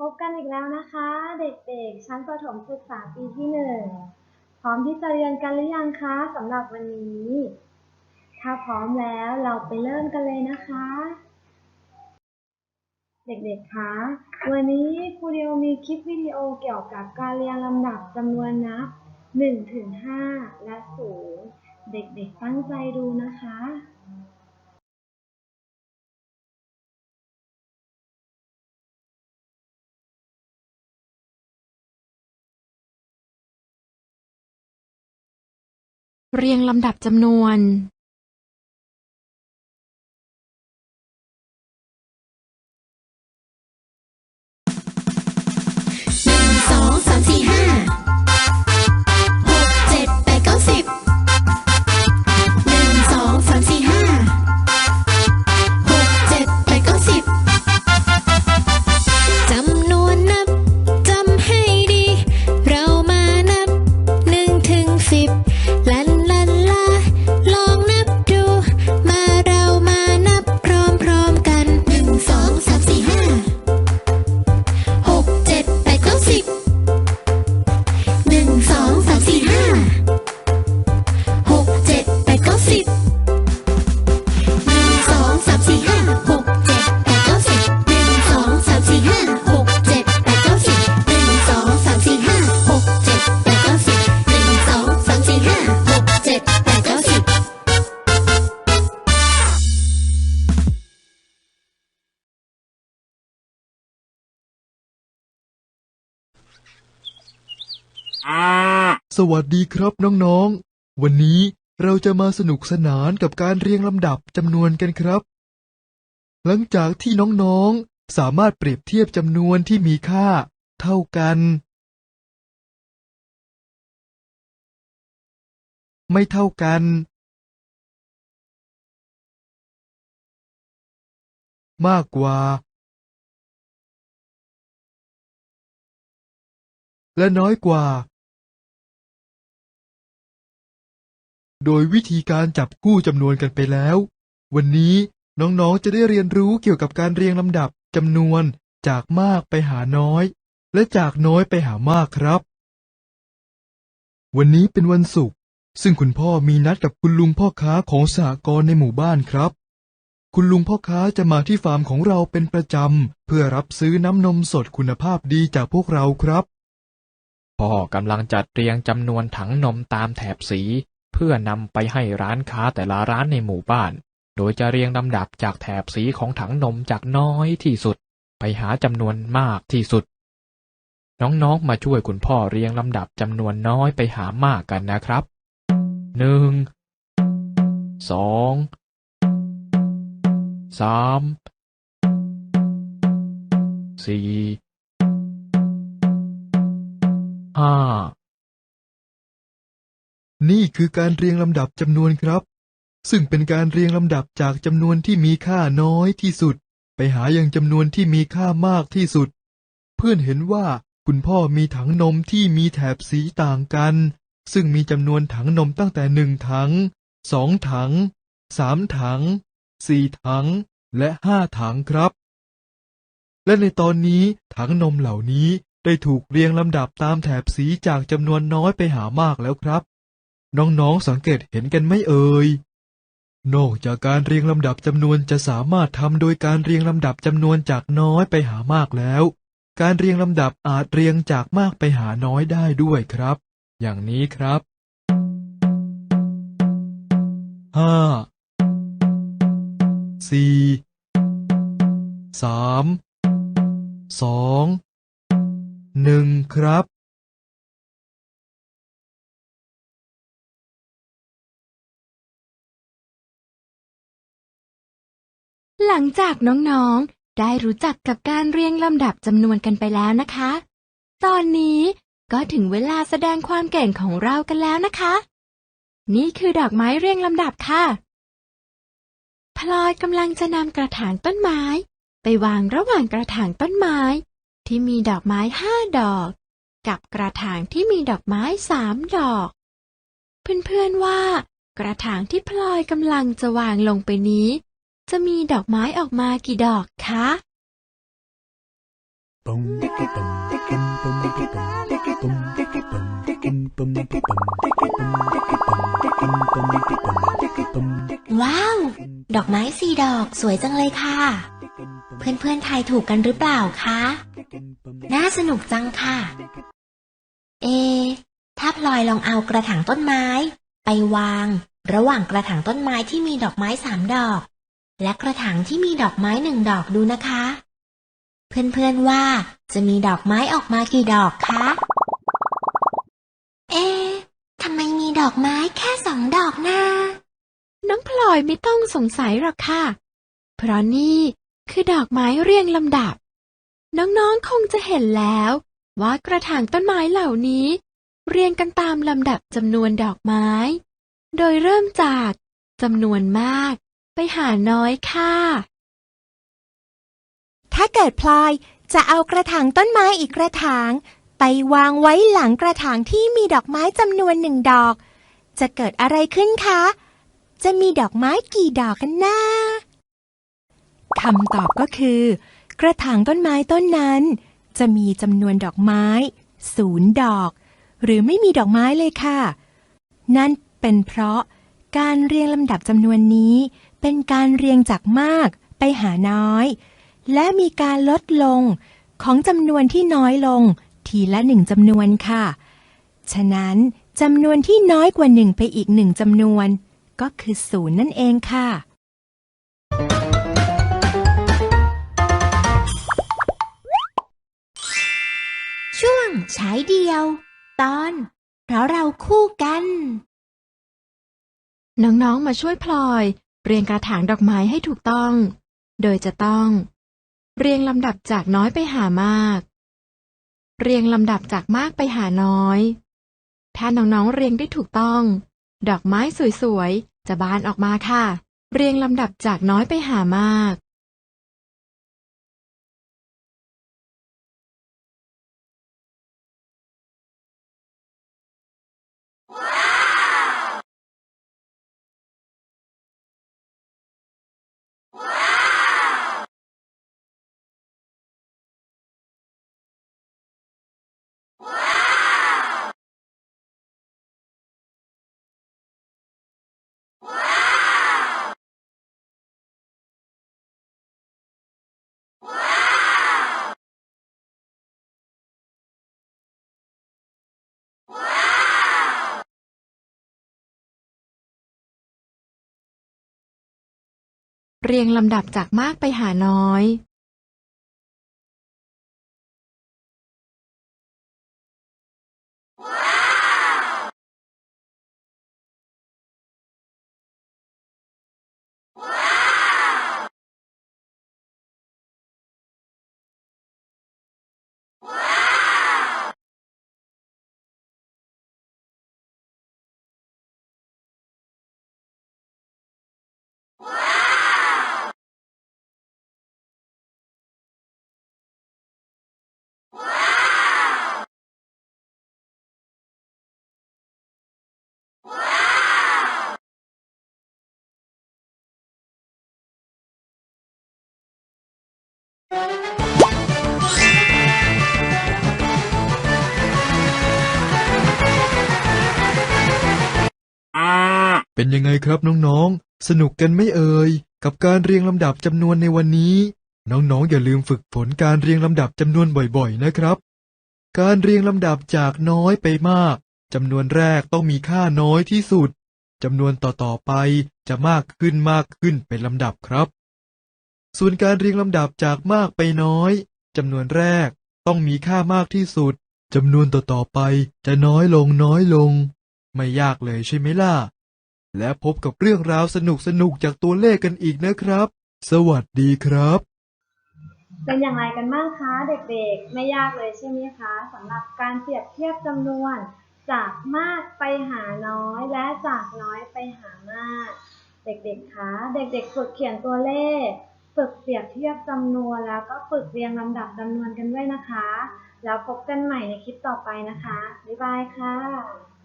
พบกันอีกแล้วนะคะ เด็กๆ ชั้นประถมศึกษาปีที่หนึ่งพร้อมที่จะเรียนกันหรือยังคะสำหรับวันนี้ ถ้าพร้อมแล้วเราไปเริ่มกันเลยนะคะ เด็กๆคะวันนี้ครูเดียวมีคลิปวิดีโอเกี่ยวกับการเรียงลำดับจำนวนนับ1ถึง5และ0เด็กๆตั้งใจดูนะคะ เรียงลำดับจำนวน สวัสดีครับน้องๆ วันนี้เราจะมาสนุกสนานกับการเรียงลำดับจำนวนกันครับ หลังจากที่น้องๆ สามารถเปรียบเทียบจำนวนที่มีค่า เท่ากัน ไม่เท่ากัน มากกว่า และน้อยกว่า โดยวิธีการจับกู้จำนวนกันไปแล้ว วันนี้น้องๆจะได้เรียนรู้เกี่ยวกับการเรียงลำดับจำนวนจากมากไปหาน้อย และจากน้อยไปหามากครับ วันนี้เป็นวันศุกร์ซึ่งคุณพ่อมีนัดกับคุณลุงพ่อค้าของสหกรณ์ในหมู่บ้านครับ คุณลุงพ่อค้าจะมาที่ฟาร์มของเราเป็นประจำ เพื่อรับซื้อน้ำนมสดคุณภาพดีจากพวกเราครับ พ่อกำลังจัดเรียงจำนวนถังนมตามแถบสี เพื่อนำไปให้ร้านค้าแต่ละร้านในหมู่บ้าน โดยจะเรียงลำดับจากแถบสีของถังนมจากน้อยที่สุด ไปหาจำนวนมากที่สุด น้องๆ มาช่วยคุณพ่อเรียงลำดับจำนวนน้อยไปหามากกันนะครับหนึ่งสองสามสี่ห้า นี่คือการเรียงลำดับจำนวนครับ ซึ่งเป็นการเรียงลำดับจากจำนวนที่มีค่าน้อยที่สุด ไปหาอย่างจำนวนที่มีค่ามากที่สุด เพื่อนเห็นว่าคุณพ่อมีถังนมที่มีแถบสีต่างกัน ซึ่งมีจำนวนถังนมตั้งแต่หนึ่งถังสองถังสามถังสี่ถัง และห้าถังครับ และในตอนนี้ถังนมเหล่านี้ได้ถูกเรียงลำดับตามแถบสีจากจำนวนน้อยไปหามากแล้วครับ น้องๆสังเกตเห็นกันไหมเอ่ย นอกจากการเรียงลำดับจำนวนจะสามารถทำโดยการเรียงลำดับจำนวนจากน้อยไปหามากแล้ว การเรียงลำดับอาจเรียงจากมากไปหาน้อยได้ด้วยครับ อย่างนี้ครับห้าสี่สามสองหนึ่งครับ หลังจากน้องๆ ได้รู้จักกับการเรียงลำดับจำนวนกันไปแล้วนะคะ ตอนนี้ก็ถึงเวลาแสดงความเก่งของเรากันแล้วนะคะ นี่คือดอกไม้เรียงลำดับค่ะ พลอยกำลังจะนำกระถางต้นไม้ ไปวางระหว่างกระถางต้นไม้ ที่มีดอกไม้ห้าดอก กับกระถางที่มีดอกไม้สามดอก เพื่อนๆว่า กระถางที่พลอยกำลังจะวางลงไปนี้ จะมีดอกไม้ออกมากี่ดอกคะว้าว ดอกไม้สี่ดอกสวยจังเลยค่ะ เพื่อนๆทายถูกกันหรือเปล่าคะ น่าสนุกจังค่ะ เอ ถ้าพลอยลองเอากระถางต้นไม้ ไปวาง ระหว่างกระถางต้นไม้ที่มีดอกไม้สามดอก และกระถางที่มีดอกไม้หนึ่งดอกดูนะคะ เพื่อนๆว่าจะมีดอกไม้ออกมากี่ดอกคะ เอ๊ะทำไมมีดอกไม้แค่สองดอกนะน้องพลอยไม่ต้องสงสัยหรอกค่ะ เพราะนี่คือดอกไม้เรียงลำดับ น้องๆคงจะเห็นแล้ว ว่ากระถางต้นไม้เหล่านี้ เรียงกันตามลำดับจำนวนดอกไม้ โดยเริ่มจากจำนวนมาก ไปหาน้อยค่ะ ถ้าเกิดพลอยจะเอากระถางต้นไม้อีกกระถาง ไปวางไว้หลังกระถางที่มีดอกไม้จำนวนหนึ่งดอก จะเกิดอะไรขึ้นคะ จะมีดอกไม้กี่ดอกกันนะคำตอบก็คือ กระถางต้นไม้ต้นนั้น จะมีจำนวนดอกไม้ศูนย์ดอก หรือไม่มีดอกไม้เลยค่ะ นั่นเป็นเพราะการเรียงลำดับจำนวนนี้ เป็นการเรียงจากมากไปหาน้อย และมีการลดลงของจำนวนที่น้อยลง ทีละหนึ่งจำนวนค่ะ ฉะนั้นจำนวนที่น้อยกว่าหนึ่งไปอีกหนึ่งจำนวน ก็คือศูนย์นั่นเองค่ะช่วงฉายเดียว ตอน เพราะเราคู่กัน น้อง ๆ มาช่วยพลอย เรียงกระถางดอกไม้ให้ถูกต้อง โดยจะต้อง เรียงลำดับจากน้อยไปหามาก เรียงลำดับจากมากไปหาน้อย ถ้าน้องๆเรียงได้ถูกต้อง ดอกไม้สวยๆ จะบานออกมาค่ะ เรียงลำดับจากน้อยไปหามาก เรียงลำดับจากมากไปหาน้อย เป็นยังไงครับน้องๆ สนุกกันไม่เอ่ย กับการเรียงลำดับจำนวนในวันนี้ น้องๆ อย่าลืมฝึกฝนการเรียงลำดับจำนวนบ่อยๆ นะครับ การเรียงลำดับจากน้อยไปมากจำนวนแรกต้องมีค่าน้อยที่สุดจำนวนต่อๆไปจะมากขึ้นมากขึ้นเป็นลำดับครับ ส่วนการเรียงลำดับจากมากไปน้อยจำนวนแรกต้องมีค่ามากที่สุดจำนวนต่อๆไปจะน้อยลงน้อยลง ไม่ยากเลยใช่ไหมล่ะ และพบกับเรื่องราวสนุกๆจากตัวเลขกันอีกนะครับ สวัสดีครับ เป็นอย่างไรกันบ้างคะเด็กๆ ไม่ยากเลยใช่ไหมคะสำหรับการเปรียบเทียบจำนวน จากมากไปหาน้อยและจากน้อยไปหามาก เด็กๆคะเด็กๆฝึกเขียนตัวเลข ฝึกเปรียบเทียบจำนวนแล้วก็ฝึกเรียงลำดับจำนวนกันด้วยนะคะ แล้วพบกันใหม่ในคลิปต่อไปนะคะ บ๊ายบายค่ะ